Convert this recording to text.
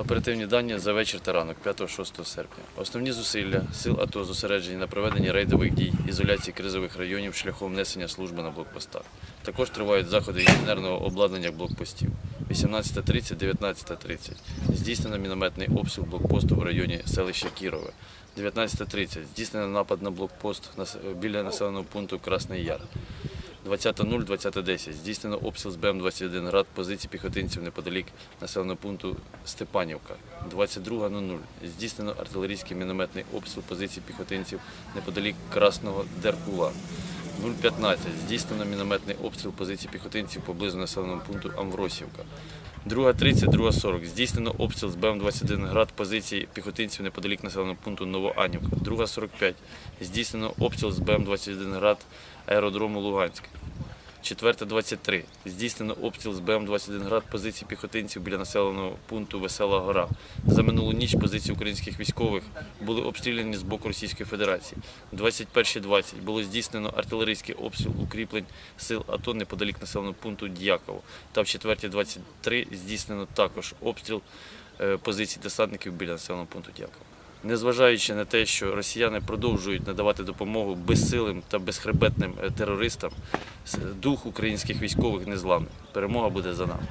Оперативні дані за вечір та ранок 5-6 серпня. Основні зусилля сил АТО зосереджені на проведенні рейдових дій, ізоляції кризових районів шляхом несення служби на блокпостах. Також тривають заходи інженерного обладнання блокпостів. 18.30, 19.30. Здійснено мінометний обстріл блокпосту в районі селища Кірове. 19.30. Здійснено напад на блокпост біля населеного пункту Красний Яр. 20.0, 20.10. Здійснено обстріл з БМ-21 град позицій піхотинців неподалік населеного пункту Степанівка. 22.00. Здійснено артилерійський мінометний обстріл позицій піхотинців неподалік Красного Деркула. 0.15. Здійснено мінометний обстріл позицій піхотинців поблизу населеного пункту Амвросівка. 2.30, 2.40. Здійснено обстріл з БМ-21 град позицій піхотинців неподалік населеного пункту Новоанівка. 2.45. Здійснено обстріл з БМ-21 град аеродрому Луганськ. 4.23. Здійснено обстріл з БМ-21 град позицій піхотинців біля населеного пункту Весела Гора. За минулу ніч позиції українських військових були обстріляні з боку Російської Федерації. 21.20 було здійснено артилерійський обстріл укріплень сил АТО неподалік населеного пункту Дяково. Та в 4.23 здійснено також обстріл е, позицій десантників біля населеного пункту Дяково. Незважаючи на те, що росіяни продовжують надавати допомогу безсилим та безхребетним е, терористам, дух українських військових незламний. Перемога буде за нами.